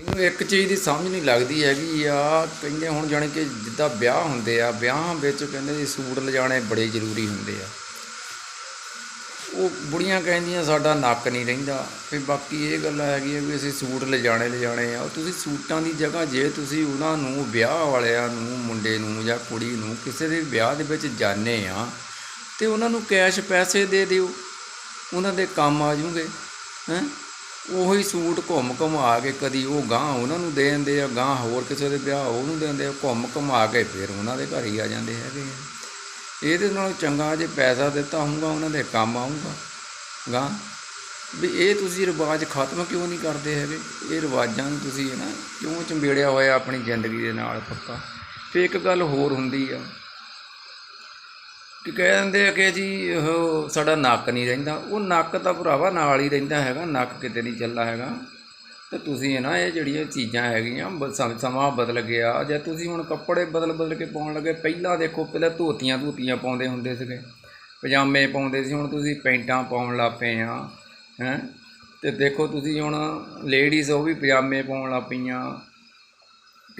ਮੈਨੂੰ ਇੱਕ ਚੀਜ਼ ਦੀ ਸਮਝ ਨਹੀਂ ਲੱਗਦੀ ਹੈਗੀ, ਆ ਕਹਿੰਦੇ ਹੁਣ ਜਾਣੀ ਕਿ ਜਿੱਦਾਂ ਵਿਆਹ ਹੁੰਦੇ ਆ, ਵਿਆਹਾਂ ਵਿੱਚ ਕਹਿੰਦੇ ਜੀ ਸੂਟ ਲਿਜਾਣੇ ਬੜੇ ਜ਼ਰੂਰੀ ਹੁੰਦੇ ਆ। ਉਹ ਬੁੜੀਆਂ ਕਹਿੰਦੀਆਂ ਸਾਡਾ ਨੱਕ ਨਹੀਂ ਰਹਿੰਦਾ, ਵੀ ਬਾਕੀ ਇਹ ਗੱਲ ਹੈਗੀ ਆ ਵੀ ਅਸੀਂ ਸੂਟ ਲਿਜਾਣੇ ਲਿਜਾਣੇ ਆ, ਉਹ ਤੁਸੀਂ ਸੂਟਾਂ ਦੀ ਜਗ੍ਹਾ ਜੇ ਤੁਸੀਂ ਉਹਨਾਂ ਨੂੰ ਵਿਆਹ ਵਾਲਿਆਂ ਨੂੰ, ਮੁੰਡੇ ਨੂੰ ਜਾਂ ਕੁੜੀ ਨੂੰ ਕਿਸੇ ਦੇ ਵਿਆਹ ਦੇ ਵਿੱਚ ਜਾਣੇ ਆ, ਤੇ ਉਹਨਾਂ ਨੂੰ ਕੈਸ਼ ਪੈਸੇ ਦੇ ਦਿਓ, ਉਹਨਾਂ ਦੇ ਕੰਮ ਆ ਜੂਗੇ, ਹੈਂ? ਉਹੀ ਸੂਟ ਘੁੰਮ ਘੁਮਾ ਕੇ ਕਦੀ ਉਹ ਗਾਂ ਉਹਨਾਂ ਨੂੰ ਦੇ ਦਿੰਦੇ ਆ ਗਾਂ ਹੋਰ ਕਿਸੇ ਦੇ ਵਿਆਹ ਉਹਨੂੰ ਦੇ ਦਿੰਦੇ ਆ, ਘੁੰਮ ਘੁਮਾ ਕੇ ਫਿਰ ਉਹਨਾਂ ਦੇ ਘਰ ਹੀ ਆ ਜਾਂਦੇ ਹੈਗੇ ਆ। ਇਹਦੇ ਨਾਲੋਂ ਚੰਗਾ ਜੇ ਪੈਸਾ ਦਿੱਤਾ ਹੋਊਗਾ, ਉਹਨਾਂ ਦੇ ਕੰਮ ਆਊਗਾ। ਗਾਂ ਵੀ ਇਹ ਤੁਸੀਂ ਰਿਵਾਜ ਖਤਮ ਕਿਉਂ ਨਹੀਂ ਕਰਦੇ ਹੈਗੇ? ਇਹ ਰਿਵਾਜਾਂ ਨੂੰ ਤੁਸੀਂ ਨਾ ਕਿਉਂ ਚੰਬੇੜਿਆ ਹੋਇਆ ਆਪਣੀ ਜ਼ਿੰਦਗੀ ਦੇ ਨਾਲ ਪੱਕਾ? ਫਿਰ ਇੱਕ ਗੱਲ ਹੋਰ ਹੁੰਦੀ ਆ ਕਿ ਕਹਿ ਦਿੰਦੇ ਆ ਕਿ ਜੀ ਉਹ ਸਾਡਾ ਨੱਕ ਨਹੀਂ ਰਹਿੰਦਾ। ਉਹ ਨੱਕ ਤਾਂ ਭਰਾਵਾ ਨਾਲ ਹੀ ਰਹਿੰਦਾ ਹੈਗਾ, ਨੱਕ ਕਿਤੇ ਨਹੀਂ ਚੱਲਦਾ ਹੈਗਾ। ਤੇ ਤੁਸੀਂ ਨਾ ਇਹ ਜਿਹੜੀਆਂ ਚੀਜ਼ਾਂ ਹੈਗੀਆਂ, ਬ- ਸਮਾਂ ਬਦਲ ਗਿਆ। ਜੇ ਤੁਸੀਂ ਹੁਣ ਕੱਪੜੇ ਬਦਲ ਬਦਲ ਕੇ ਪਾਉਣ ਲੱਗੇ, ਪਹਿਲਾਂ ਦੇਖੋ, ਪਹਿਲਾਂ ਧੋਤੀਆਂ ਧੋਤੀਆਂ ਪਾਉਂਦੇ ਹੁੰਦੇ ਸੀਗੇ। ਪਜਾਮੇ ਪਾਉਂਦੇ ਸੀ, ਹੁਣ ਤੁਸੀਂ ਪੈਂਟਾਂ ਪਾਉਣ ਲੱਗ ਪਏ ਆ, ਹੈ। ਤੇ ਦੇਖੋ ਤੁਸੀਂ ਹੁਣ ਲੇਡੀਜ਼ ਉਹ ਵੀ ਪਜਾਮੇ ਪਾਉਣ ਲੱਗ ਪਈਆਂ।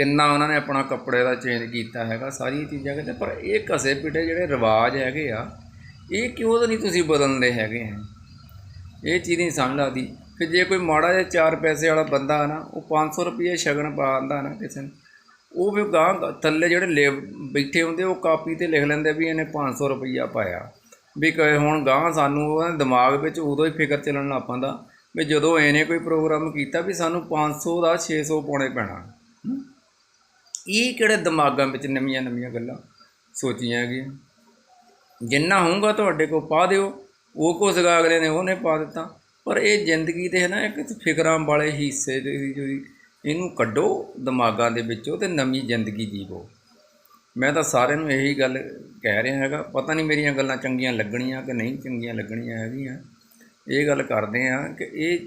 ਕਿੰਨਾ ਉਹਨਾਂ ਨੇ ਆਪਣਾ ਕੱਪੜੇ ਦਾ ਚੇਂਜ ਕੀਤਾ ਹੈਗਾ, ਸਾਰੀਆਂ ਚੀਜ਼ਾਂ ਕਹਿੰਦੇ, ਪਰ ਇਹ ਘਸੇ ਪਿਟੇ ਜਿਹੜੇ ਰਿਵਾਜ ਹੈਗੇ ਆ, ਇਹ ਕਿਉਂ ਤਾਂ ਨਹੀਂ ਤੁਸੀਂ ਬਦਲਦੇ ਹੈਗੇ ਹੈ ਇਹ ਚੀਜ਼ ਨਹੀਂ ਸਮਝ ਲੱਗਦੀ ਕਿ ਜੇ ਕੋਈ ਮਾੜਾ ਜਿਹਾ ਚਾਰ ਪੈਸੇ ਵਾਲਾ ਬੰਦਾ ਨਾ, ਉਹ 500 ਰੁਪਏ ਸ਼ਗਨ ਪਾ ਆਂਦਾ ਨਾ ਕਿਸੇ ਨੂੰ, ਉਹ ਵੀ ਗਾਂ, ਥੱਲੇ ਜਿਹੜੇ ਲੇ ਬੈਠੇ ਹੁੰਦੇ ਉਹ ਕਾਪੀ ਤੇ ਲਿਖ ਲੈਂਦੇ ਵੀ ਇਹਨੇ 500 ਰੁਪਈਆ ਪਾਇਆ। ਵੀ ਕਹੇ ਹੁਣ ਗਾਂ ਸਾਨੂੰ ਉਹਦੇ ਦਿਮਾਗ ਵਿੱਚ ਉਦੋਂ ਹੀ ਫਿਕਰ ਚੱਲਣ ਲੱਗ ਪੈਂਦਾ ਵੀ ਜਦੋਂ ਇਹਨੇ ਕੋਈ ਪ੍ਰੋਗਰਾਮ ਕੀਤਾ ਵੀ ਸਾਨੂੰ 500 ਦਾ 600 ਪਾਉਣੇ ਪੈਣਾ। ਇਹ ਕਿਹੜੇ ਦਿਮਾਗਾਂ ਵਿੱਚ ਨਵੀਆਂ ਨਵੀਆਂ ਗੱਲਾਂ ਸੋਚੀਆਂ ਗਈਆਂ? ਜਿੰਨਾ ਹੋਊਗਾ ਤੁਹਾਡੇ ਕੋਲ ਪਾ ਦਿਓ, ਉਹ ਕੁਛ ਸਗਾ, ਅਗਲੇ ਨੇ ਉਹਨੇ ਪਾ ਦਿੱਤਾ। ਪਰ ਇਹ ਜ਼ਿੰਦਗੀ ਦੇ ਹੈ ਨਾ, ਇੱਕ ਫਿਕਰਾਂ ਵਾਲੇ ਹਿੱਸੇ ਦੇ ਜਿਹੜੀ ਇਹਨੂੰ ਕੱਢੋ ਦਿਮਾਗਾਂ ਦੇ ਵਿੱਚੋਂ ਤੇ ਨਵੀਂ ਜ਼ਿੰਦਗੀ ਜੀਵੋ। ਮੈਂ ਤਾਂ ਸਾਰਿਆਂ ਨੂੰ ਇਹੀ ਗੱਲ ਕਹਿ ਰਿਹਾ ਹੈਗਾ, ਪਤਾ ਨਹੀਂ ਮੇਰੀਆਂ ਗੱਲਾਂ ਚੰਗੀਆਂ ਲੱਗਣੀਆਂ ਕਿ ਨਹੀਂ ਚੰਗੀਆਂ ਲੱਗਣੀਆਂ ਹੈਗੀਆਂ। ਇਹ ਗੱਲ ਕਰਦੇ ਆ ਕਿ ਇਹ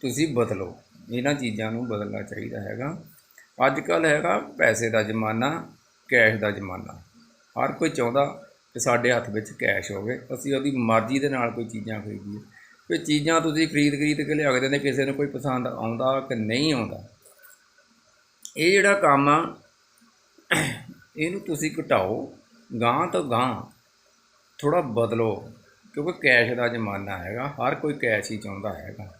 ਤੁਸੀਂ ਬਦਲੋ, ਇਹਨਾਂ ਚੀਜ਼ਾਂ ਨੂੰ ਬਦਲਣਾ ਚਾਹੀਦਾ ਹੈਗਾ। ਅੱਜ ਕੱਲ੍ਹ ਹੈਗਾ ਪੈਸੇ ਦਾ ਜ਼ਮਾਨਾ ਕੈਸ਼ ਦਾ ਜ਼ਮਾਨਾ। ਹਰ ਕੋਈ ਚਾਹੁੰਦਾ ਕਿ ਸਾਡੇ ਹੱਥ ਵਿੱਚ ਕੈਸ਼ ਹੋਵੇ, ਅਸੀਂ ਉਹਦੀ ਮਰਜ਼ੀ ਦੇ ਨਾਲ ਕੋਈ ਚੀਜ਼ਾਂ ਖਰੀਦੀਏ। ਵੀ ਚੀਜ਼ਾਂ ਤੁਸੀਂ ਖਰੀਦ ਖਰੀਦ ਕੇ ਲਿਆ ਕੇ ਨੇ, ਕਿਸੇ ਨੂੰ ਕੋਈ ਪਸੰਦ ਆਉਂਦਾ ਕਿ ਨਹੀਂ ਆਉਂਦਾ। ਇਹ ਜਿਹੜਾ ਕੰਮ ਆ, ਇਹਨੂੰ ਤੁਸੀਂ ਘਟਾਓ ਗਾਂ ਤੋਂ ਗਾਂ ਥੋੜਾ ਬਦਲੋ, ਕਿਉਂਕਿ ਕੈਸ਼ ਦਾ ਜ਼ਮਾਨਾ ਹੈਗਾ, ਹਰ ਕੋਈ ਕੈਸ਼ ਹੀ ਚਾਹੁੰਦਾ ਹੈਗਾ।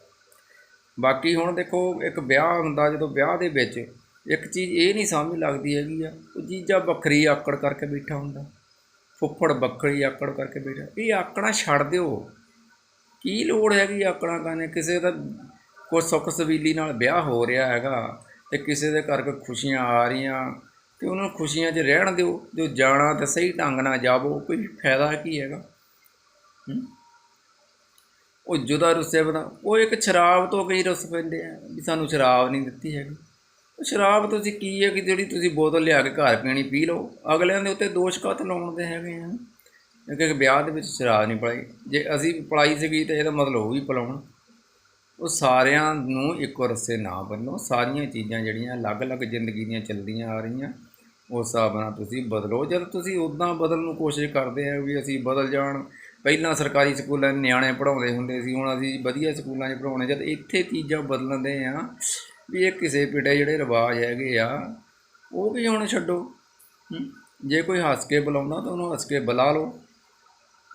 ਬਾਕੀ ਹੁਣ ਦੇਖੋ, ਇੱਕ ਵਿਆਹ ਹੁੰਦਾ, ਜਦੋਂ ਵਿਆਹ ਦੇ ਵਿੱਚ ਇੱਕ ਚੀਜ਼ ਇਹ ਨਹੀਂ ਸਮਝ ਲੱਗਦੀ ਹੈਗੀ ਆ, ਉਹ ਜੀਜਾ ਵੱਖਰੀ ਆਕੜ ਕਰਕੇ ਬੈਠਾ ਹੁੰਦਾ, ਫੁੱਫੜ ਵੱਖਰੀ ਆਕੜ ਕਰਕੇ ਬੈਠਾ। ਇਹ ਆਕੜਾਂ ਛੱਡ ਦਿਓ। ਕੀ ਲੋੜ ਹੈਗੀ ਆਕੜਾਂ ਕਰਨੇ ਕਿਸੇ ਦਾ ਕੋਈ ਸੁੱਖ ਸਵੀਲੀ ਨਾਲ ਵਿਆਹ ਹੋ ਰਿਹਾ ਹੈਗਾ ਤੇ ਕਿਸੇ ਦੇ ਘਰ ਕੋਈ ਖੁਸ਼ੀਆਂ ਆ ਰਹੀਆਂ, ਤੇ ਉਹਨਾਂ ਨੂੰ ਖੁਸ਼ੀਆਂ 'ਚ ਰਹਿਣ ਦਿਓ, ਜੋ ਜਾਣਾ ਤਾਂ ਸਹੀ ਢੰਗ ਨਾਲ ਜਾਵੋ, ਕੋਈ ਫਾਇਦਾ ਕੀ ਹੈਗਾ? ਉਹ ਜੁਦਾ ਰੁੱਸੇ ਬਣਾ, ਉਹ ਇੱਕ ਸ਼ਰਾਬ ਤੋਂ ਕਈ ਰੁੱਸ ਪੈਂਦੇ ਆ, ਵੀ ਸਾਨੂੰ ਸ਼ਰਾਬ ਨਹੀਂ ਦਿੱਤੀ ਹੈਗੀ। ਸ਼ਰਾਬ ਤੁਸੀਂ ਕੀ ਹੈ ਕਿ ਜਿਹੜੀ ਤੁਸੀਂ ਬੋਤਲ ਲਿਆ ਕੇ ਘਰ ਪੀਣੀ, ਪੀ ਲਓ। ਅਗਲਿਆਂ ਦੇ ਉੱਤੇ ਦੋਸ਼ ਕਤ ਲਾਉਣ ਦੇ ਹੈਗੇ ਆ? ਕਿ ਵਿਆਹ ਦੇ ਵਿੱਚ ਸ਼ਰਾਬ ਨਹੀਂ ਪਲਾਈ। ਜੇ ਅਸੀਂ ਪਲਾਈ ਸੀਗੀ ਤਾਂ ਇਹਦਾ ਮਤਲਬ ਉਹ ਵੀ ਪਲਾਉਣ। ਉਹ ਸਾਰਿਆਂ ਨੂੰ ਇੱਕੋ ਰਸੇ ਨਾ ਬੰਨੋ। ਸਾਰੀਆਂ ਚੀਜ਼ਾਂ ਜਿਹੜੀਆਂ ਅਲੱਗ-ਅਲੱਗ ਜ਼ਿੰਦਗੀ ਦੀਆਂ ਚੱਲਦੀਆਂ ਆ ਰਹੀਆਂ, ਉਸ ਹਿਸਾਬ ਨਾਲ ਤੁਸੀਂ ਬਦਲੋ। ਜਦ ਤੁਸੀਂ ਉਦਾਂ ਬਦਲਣ ਨੂੰ ਕੋਸ਼ਿਸ਼ ਕਰਦੇ ਆ ਵੀ ਅਸੀਂ ਬਦਲ ਜਾਣ, ਪਹਿਲਾਂ ਸਰਕਾਰੀ ਸਕੂਲਾਂ ਨਿਆਣੇ ਪੜਾਉਂਦੇ ਹੁੰਦੇ ਸੀ, ਹੁਣ ਅਸੀਂ ਵਧੀਆ ਸਕੂਲਾਂ 'ਚ ਪੜਾਉਣੇ ਜਦ ਇੱਥੇ ਚੀਜ਼ਾਂ ਬਦਲਦੇ ਆ ਵੀ ਇਹ ਕਿਸੇ ਪਿੰਡੇ ਜਿਹੜੇ ਰਿਵਾਜ ਹੈਗੇ ਆ, ਉਹ ਵੀ ਹੁਣ ਛੱਡੋ। ਜੇ ਕੋਈ ਹੱਸ ਕੇ ਬੁਲਾਉਂਦਾ ਤਾਂ ਉਹਨੂੰ ਹੱਸ ਕੇ ਬੁਲਾ ਲਓ।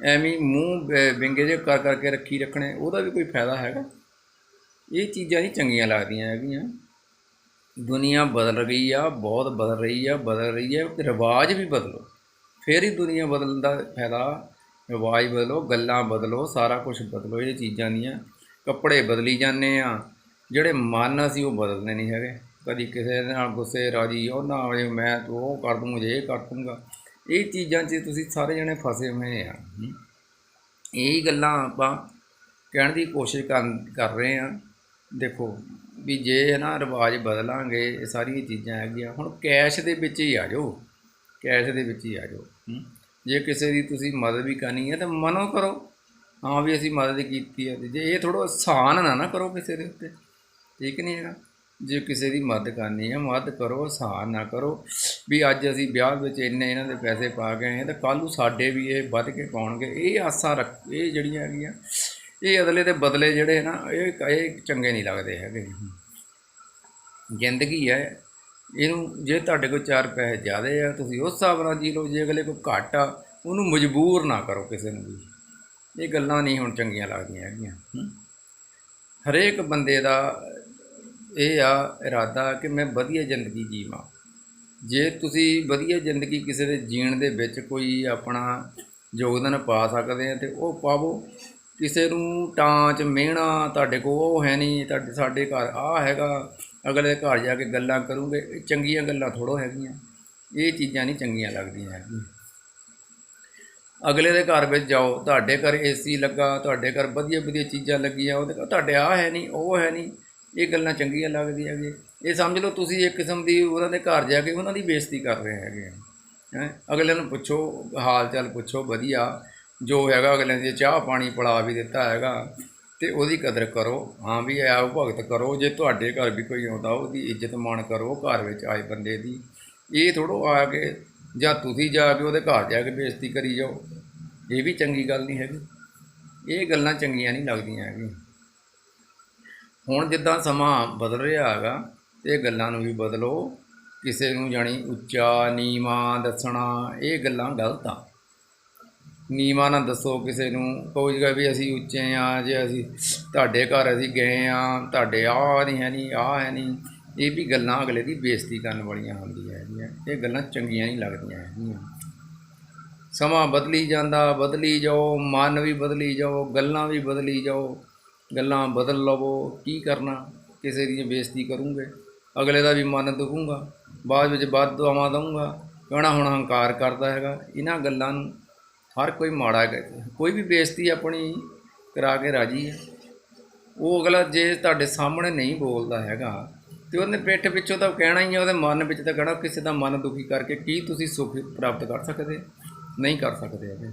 ਐਵੇਂ ਮੂੰਹ ਬ- ਵਿੰਗੇ ਜੇ ਕਰ, ਕਰਕੇ ਰੱਖੀ ਰੱਖਣੇ, ਉਹਦਾ ਵੀ ਕੋਈ ਫਾਇਦਾ ਹੈਗਾ। ਇਹ ਚੀਜ਼ਾਂ ਹੀ ਚੰਗੀਆਂ ਲੱਗਦੀਆਂ ਹੈਗੀਆਂ। ਦੁਨੀਆ ਬਦਲ ਰਹੀ ਆ, ਬਹੁਤ ਬਦਲ ਰਹੀ ਆ, ਬਦਲ ਰਹੀ ਹੈ ਰਿਵਾਜ ਵੀ ਬਦਲੋ। ਫੇਰ ਹੀ ਦੁਨੀਆ ਬਦਲਣ ਦਾ ਫਾਇਦਾ। ਰਿਵਾਜ ਬਦਲੋ, ਗੱਲਾਂ ਬਦਲੋ, ਸਾਰਾ ਕੁਝ ਬਦਲੋ, ਇਹ ਚੀਜ਼ਾਂ ਦੀਆਂ। ਕੱਪੜੇ ਬਦਲੀ ਜਾਂਦੇ ਆ। ਜਿਹੜੇ ਮਨ ਅਸੀਂ ਉਹ ਬਦਲਦੇ ਨਹੀਂ ਹੈਗੇ। ਕਦੀ ਕਿਸੇ ਦੇ ਨਾਲ ਗੁੱਸੇ ਰਾਜੀ ਉਹ ਨਾ ਹੋਵੇ ਮੈਂ ਤੂੰ ਉਹ ਕਰ ਦੂੰਗਾ, ਜੇ ਇਹ ਕਰ ਦੂੰਗਾ। ਇਹ ਚੀਜ਼ਾਂ 'ਚ ਤੁਸੀਂ ਸਾਰੇ ਜਣੇ ਫਸੇ ਹੋਏ ਆ। ਹਮ। ਇਹੀ ਗੱਲਾਂ ਆਪਾਂ ਕਹਿਣ ਦੀ ਕੋਸ਼ਿਸ਼ ਕਰ ਕਰ ਰਹੇ ਆ। ਦੇਖੋ ਵੀ ਜੇ ਨਾ ਰਿਵਾਜ ਬਦਲਾਂਗੇ, ਇਹ ਸਾਰੀਆਂ ਚੀਜ਼ਾਂ ਹੈਗੀਆਂ। ਹੁਣ ਕੈਸ਼ ਦੇ ਵਿੱਚ ਹੀ ਆ ਜਾਓ। ਕੈਸ਼ ਦੇ ਵਿੱਚ ਹੀ ਆ ਜਾਓ। ਜੇ ਕਿਸੇ ਦੀ ਤੁਸੀਂ ਮਦਦ ਵੀ ਕਰਨੀ ਹੈ ਤਾਂ ਮਨੋ ਕਰੋ। ਹਾਂ ਵੀ ਅਸੀਂ ਮਦਦ ਕੀਤੀ ਹੈ ਤੇ ਜੇ ਇਹ ਥੋੜਾ ਆਸਾਨ ਨਾ ਨਾ ਕਰੋ ਕਿਸੇ ਦੇ ਉੱਤੇ। ਠੀਕ ਨਹੀਂ ਹੈਗਾ ਜੇ ਕਿਸੇ ਦੀ ਮਦਦ ਕਰਨੀ ਹੈ ਮਦਦ ਕਰੋ ਆਸਾਨ ਨਾ ਕਰੋ। ਵੀ ਅੱਜ ਅਸੀਂ ਵਿਆਹ ਵਿੱਚ ਇੰਨੇ ਇਹਨਾਂ ਦੇ ਪੈਸੇ ਪਾ ਕੇ ਆਏ ਤਾਂ ਕੱਲ੍ਹ ਨੂੰ ਸਾਡੇ ਵੀ ਇਹ ਵੱਧ ਕੇ ਪਾਉਣਗੇ। ਇਹ ਆਸਾਂ ਰੱਖ, ਇਹ ਜਿਹੜੀਆਂ ਹੈਗੀਆਂ, ਇਹ ਅਦਲੇ ਦੇ ਬਦਲੇ ਜਿਹੜੇ ਨਾ, ਇਹ ਇਹ ਚੰਗੇ ਨਹੀਂ ਲੱਗਦੇ ਹੈਗੇ। ਜ਼ਿੰਦਗੀ ਹੈ, ਇਹਨੂੰ ਜੇ ਤੁਹਾਡੇ ਕੋਲ ਚਾਰ ਪੈਸੇ ਜ਼ਿਆਦਾ ਆ, ਤੁਸੀਂ ਉਸ ਹਿਸਾਬ ਨਾਲ ਜੀ ਲਓ, ਜੇ ਅਗਲੇ ਕੋਲ ਘੱਟ ਆ, ਉਹਨੂੰ ਮਜਬੂਰ ਨਾ ਕਰੋ ਕਿਸੇ ਨੂੰ ਵੀ। ਇਹ ਗੱਲਾਂ ਨਹੀਂ ਹੁਣ ਚੰਗੀਆਂ ਲੱਗਦੀਆਂ ਹੈਗੀਆਂ। ਹਰੇਕ ਬੰਦੇ ਦਾ ਇਹ ਆ ਇਰਾਦਾ ਕਿ ਮੈਂ ਵਧੀਆ ਜ਼ਿੰਦਗੀ ਜੀਵਾਂ। ਜੇ ਤੁਸੀਂ ਵਧੀਆ ਜ਼ਿੰਦਗੀ ਕਿਸੇ ਦੇ ਜੀਣ ਦੇ ਵਿੱਚ ਕੋਈ ਆਪਣਾ ਯੋਗਦਾਨ ਪਾ ਸਕਦੇ ਆ ਤੇ ਉਹ ਪਾਵੋ। ਕਿਸੇ ਨੂੰ ਟਾਂਚ, ਮਿਹਣਾ ਤੁਹਾਡੇ ਕੋਲ ਉਹ ਹੈ ਨਹੀਂ, ਤੁਹਾਡੇ, ਸਾਡੇ ਘਰ ਆ ਹੈਗਾ, ਅਗਲੇ ਦੇ ਘਰ ਜਾ ਕੇ ਗੱਲਾਂ ਕਰੂਗੇ, ਇਹ ਚੰਗੀਆਂ ਗੱਲਾਂ ਥੋੜੋ ਹੈਗੀਆਂ। ਇਹ ਚੀਜ਼ਾਂ ਨਹੀਂ ਚੰਗੀਆਂ ਲੱਗਦੀਆਂ ਹੈਗੀਆਂ। ਅਗਲੇ ਦੇ ਘਰ ਵਿੱਚ ਜਾਓ, ਤੁਹਾਡੇ ਘਰ ਏਸੀ ਲੱਗਾ, ਤੁਹਾਡੇ ਘਰ ਵਧੀਆ ਵਧੀਆ ਚੀਜ਼ਾਂ ਲੱਗੀਆਂ, ਉਹਦੇ ਘਰ ਤੁਹਾਡੇ ਆ ਹੈ ਨਹੀਂ, ਉਹ ਹੈ ਨਹੀਂ। ਇਹ ਗੱਲਾਂ ਚੰਗੀਆਂ ਲੱਗਦੀਆਂ ਜੀ। ਇਹ ਸਮਝ ਲਓ ਤੁਸੀਂ ਇੱਕ ਕਿਸਮ ਦੀ ਉਹਨਾਂ ਦੇ ਘਰ ਜਾ ਕੇ ਉਹਨਾਂ ਦੀ ਬੇਇੱਜ਼ਤੀ ਕਰ ਰਹੇ ਹੈਗੇ ਹੈ? ਅਗਲੇ ਨੂੰ ਪੁੱਛੋ ਹਾਲ ਚਾਲ ਪੁੱਛੋ, ਵਧੀਆ। ਜੋ ਹੈਗਾ ਅਗਲੇ ਨੇ ਜੇ ਚਾਹ ਪਾਣੀ ਪਿਲਾ ਵੀ ਦਿੱਤਾ ਹੈਗਾ, ਤੇ ਉਹਦੀ ਕਦਰ ਕਰੋ। ਹਾਂ ਵੀ ਆਓ, ਭਗਤ ਕਰੋ। ਜੇ ਤੁਹਾਡੇ ਘਰ ਵੀ ਕੋਈ ਆਉਂਦਾ, ਉਹਦੀ ਇੱਜ਼ਤ ਮਾਣ ਕਰੋ ਘਰ ਵਿੱਚ ਆਏ ਬੰਦੇ ਦੀ। ਇਹ ਥੋੜੋ ਆ ਕੇ ਜਾਂ ਤੁਸੀਂ ਜਾ ਕੇ ਉਹਦੇ ਘਰ ਜਾ ਕੇ ਬੇਇੱਜ਼ਤੀ ਕਰੀ ਜਾਓ। ਇਹ ਵੀ ਚੰਗੀ ਗੱਲ ਨਹੀਂ ਹੈਗੀ। ਇਹ ਗੱਲਾਂ ਚੰਗੀਆਂ ਨਹੀਂ ਲੱਗਦੀਆਂ ਹੈਗੀਆਂ। ਹੁਣ ਜਿੱਦਾਂ ਸਮਾਂ ਬਦਲ ਰਿਹਾ ਹੈਗਾ, ਇਹ ਗੱਲਾਂ ਨੂੰ ਵੀ ਬਦਲੋ। ਕਿਸੇ ਨੂੰ ਜਾਣੀ ਉੱਚਾ, ਨੀਵਾਂ ਦੱਸਣਾ, ਇਹ ਗੱਲਾਂ ਗਲਤ ਆ। ਨੀਵਾਂ ਨਾ ਦੱਸੋ ਕਿਸੇ ਨੂੰ, ਕੋਈ ਜਗਾ ਵੀ ਅਸੀਂ ਉੱਚੇ ਆ, ਜੇ ਅਸੀਂ ਤੁਹਾਡੇ ਘਰ ਅਸੀਂ ਗਏ ਆ, ਤੁਹਾਡੇ ਆ ਨਹੀਂ ਹੈ ਨਹੀਂ, ਆ ਹੈ ਨਹੀਂ, ਇਹ ਵੀ ਗੱਲਾਂ ਅਗਲੇ ਦੀ ਬੇਇੱਜ਼ਤੀ ਕਰਨ ਵਾਲੀਆਂ ਹੁੰਦੀਆਂ ਹੈਗੀਆਂ। ਇਹ ਗੱਲਾਂ ਚੰਗੀਆਂ ਨਹੀਂ ਲੱਗਦੀਆਂ ਹੈਗੀਆਂ। ਸਮਾਂ ਬਦਲੀ ਜਾਂਦਾ, ਬਦਲੀ ਜਾਓ, ਮਨ ਵੀ ਬਦਲੀ ਜਾਓ, ਗੱਲਾਂ ਵੀ ਬਦਲੀ ਜਾਓ। ਗੱਲਾਂ ਬਦਲ ਲਵੋ, ਕੀ ਕਰਨਾ, ਕਿਸੇ ਦੀ ਬੇਇੱਜ਼ਤੀ ਕਰੂੰਗੇ। ਅਗਲੇ ਦਾ ਵੀ ਮਨ ਦੁਖੂਗਾ, ਬਾਅਦ ਵਿੱਚ ਬਾਦ ਦੁਆਵਾਂ ਦਊਂਗਾ। ਕਹਿਣਾ ਹੁਣ ਹੰਕਾਰ ਕਰਦਾ ਹੈਗਾ। ਇਹਨਾਂ ਗੱਲਾਂ ਨੂੰ ਹਰ ਕੋਈ ਮਾੜਾ ਹੈ ਕੋਈ ਵੀ ਬੇਇੱਜ਼ਤੀ ਆਪਣੀ ਕਰਾ ਕੇ ਰਾਜੀ ਹੈ। ਉਹ ਅਗਲਾ ਜੇ ਤੁਹਾਡੇ ਸਾਹਮਣੇ ਨਹੀਂ ਬੋਲਦਾ ਹੈਗਾ, ਤੇ ਉਹਨੇ ਪਿੱਠ ਪਿੱਛੋਂ ਤਾਂ ਕਹਿਣਾ ਹੀ ਹੈ, ਉਹਦੇ ਮਨ ਵਿੱਚ ਤਾਂ ਕਹਿਣਾ, ਕਿਸੇ ਦਾ ਮਨ ਦੁਖੀ ਕਰਕੇ ਕੀ ਤੁਸੀਂ ਸੁੱਖ ਪ੍ਰਾਪਤ ਕਰ ਸਕਦੇ? ਨਹੀਂ ਕਰ ਸਕਦੇ ਹੈਗੇ।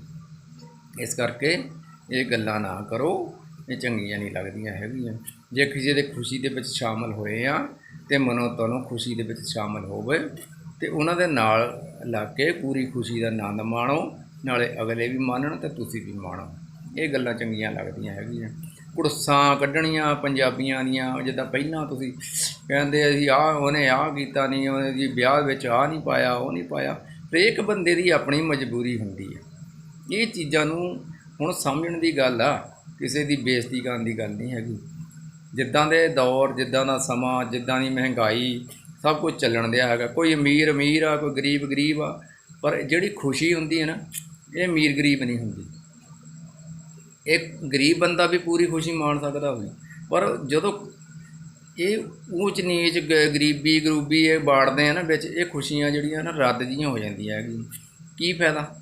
ਇਸ ਕਰਕੇ ਇਹ ਗੱਲਾਂ ਨਾ ਕਰੋ। ਇਹ ਚੰਗੀਆਂ ਨਹੀਂ ਲੱਗਦੀਆਂ ਹੈਗੀਆਂ। ਜੇ ਕਿਸੇ ਦੇ ਖੁਸ਼ੀ ਦੇ ਵਿੱਚ ਸ਼ਾਮਲ ਹੋਏ ਆ ਤੇ ਮਨੋਂ ਤੁਹਾਨੂੰ ਖੁਸ਼ੀ ਦੇ ਵਿੱਚ ਸ਼ਾਮਲ ਹੋਵੇ ਤੇ ਉਹਨਾਂ ਦੇ ਨਾਲ ਲੱਗ ਕੇ ਪੂਰੀ ਖੁਸ਼ੀ ਦਾ ਆਨੰਦ ਮਾਣੋ, ਨਾਲੇ ਅਗਲੇ ਵੀ ਮਾਣਨ ਤੇ ਤੁਸੀਂ ਵੀ ਮਾਣੋ। ਇਹ ਗੱਲਾਂ ਚੰਗੀਆਂ ਲੱਗਦੀਆਂ ਹੈਗੀਆਂ। ਕੁੜਸਾਂ ਕੱਢਣੀਆਂ ਪੰਜਾਬੀਆਂ ਦੀਆਂ, ਜਿੱਦਾਂ ਪਹਿਲਾਂ ਤੁਸੀਂ ਕਹਿੰਦੇ ਅਸੀਂ ਆ ਉਹਨੇ ਆ ਕੀਤਾ ਨਹੀਂ ਉਹਨੇ ਜੀ ਵਿਆਹ ਵਿੱਚ ਆ ਨਹੀਂ ਪਾਇਆ, ਉਹ ਨਹੀਂ ਪਾਇਆ। ਹਰੇਕ ਬੰਦੇ ਦੀ ਆਪਣੀ ਮਜਬੂਰੀ ਹੁੰਦੀ ਹੈ ਇਹ ਚੀਜ਼ਾਂ ਨੂੰ ਹੁਣ ਸਮਝਣ ਦੀ ਗੱਲ ਆ। ਕਿਸੇ ਦੀ ਬੇਇੱਜ਼ਤੀ ਕਰਨ ਦੀ ਗੱਲ ਨਹੀਂ ਹੈਗੀ। ਜਿੱਦਾਂ ਦੇ ਦੌਰ, ਜਿੱਦਾਂ ਦਾ ਸਮਾਂ, ਜਿੱਦਾਂ ਦੀ ਮਹਿੰਗਾਈ, ਸਭ ਕੁਝ ਚੱਲਣ ਦਿਆ ਹੈਗਾ। ਕੋਈ ਅਮੀਰ ਅਮੀਰ ਆ, ਕੋਈ ਗਰੀਬ ਗਰੀਬ ਆ, ਪਰ ਜਿਹੜੀ ਖੁਸ਼ੀ ਹੁੰਦੀ ਹੈ ਨਾ, ਇਹ ਅਮੀਰ ਗਰੀਬ ਨਹੀਂ ਹੁੰਦੀ। ਇੱਕ ਗਰੀਬ ਬੰਦਾ ਵੀ ਪੂਰੀ ਖੁਸ਼ੀ ਮਾਣ ਸਕਦਾ ਹੋਵੇ, ਪਰ ਜਦੋਂ ਇਹ ਊਚ ਨੀਚ ਗ- ਗਰੀਬੀ ਗਰੂਬੀ ਇਹ ਬਾੜਦੇ ਆ ਨਾ ਵਿੱਚ, ਇਹ ਖੁਸ਼ੀਆਂ ਜਿਹੜੀਆਂ ਨਾ ਰੱਦ ਜੀਆਂ ਹੋ ਜਾਂਦੀਆਂ ਹੈਗੀ ਕੀ ਫਾਇਦਾ?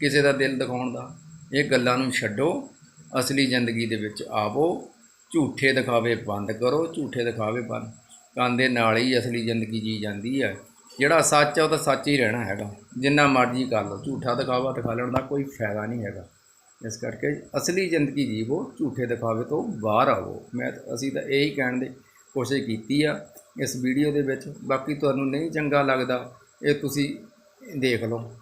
ਕਿਸੇ ਦਾ ਦਿਲ ਦਿਖਾਉਣ ਦਾ। ਇਹ ਗੱਲਾਂ ਨੂੰ ਛੱਡੋ। ਅਸਲੀ ਜ਼ਿੰਦਗੀ ਦੇ ਵਿੱਚ ਆਵੋ, ਝੂਠੇ ਦਿਖਾਵੇ ਬੰਦ ਕਰੋ, ਝੂਠੇ ਦਿਖਾਵੇ ਬੰਦ। ਕਰਨ ਦੇ ਨਾਲ ਹੀ ਅਸਲੀ ਜ਼ਿੰਦਗੀ ਜੀ ਜਾਂਦੀ ਹੈ। ਜਿਹੜਾ ਸੱਚ ਆ, ਉਹ ਤਾਂ ਸੱਚ ਹੀ ਰਹਿਣਾ ਹੈਗਾ। ਜਿੰਨਾ ਮਰਜ਼ੀ ਕਰ ਲਓ, ਝੂਠਾ ਦਿਖਾਵਾ ਦਿਖਾ ਲੈਣ ਦਾ ਕੋਈ ਫਾਇਦਾ ਨਹੀਂ ਹੈਗਾ। ਇਸ ਕਰਕੇ ਅਸਲੀ ਜ਼ਿੰਦਗੀ ਜੀਵੋ, ਝੂਠੇ ਦਿਖਾਵੇ ਤੋਂ ਬਾਹਰ ਆਵੋ। ਮੈਂ ਅਸੀਂ ਤਾਂ ਇਹੀ ਕਹਿਣ ਦੀ ਕੋਸ਼ਿਸ਼ ਕੀਤੀ ਆ ਇਸ ਵੀਡੀਓ ਦੇ ਵਿੱਚ। ਬਾਕੀ ਤੁਹਾਨੂੰ ਨਹੀਂ ਚੰਗਾ ਲੱਗਦਾ, ਇਹ ਤੁਸੀਂ ਦੇਖ ਲਓ।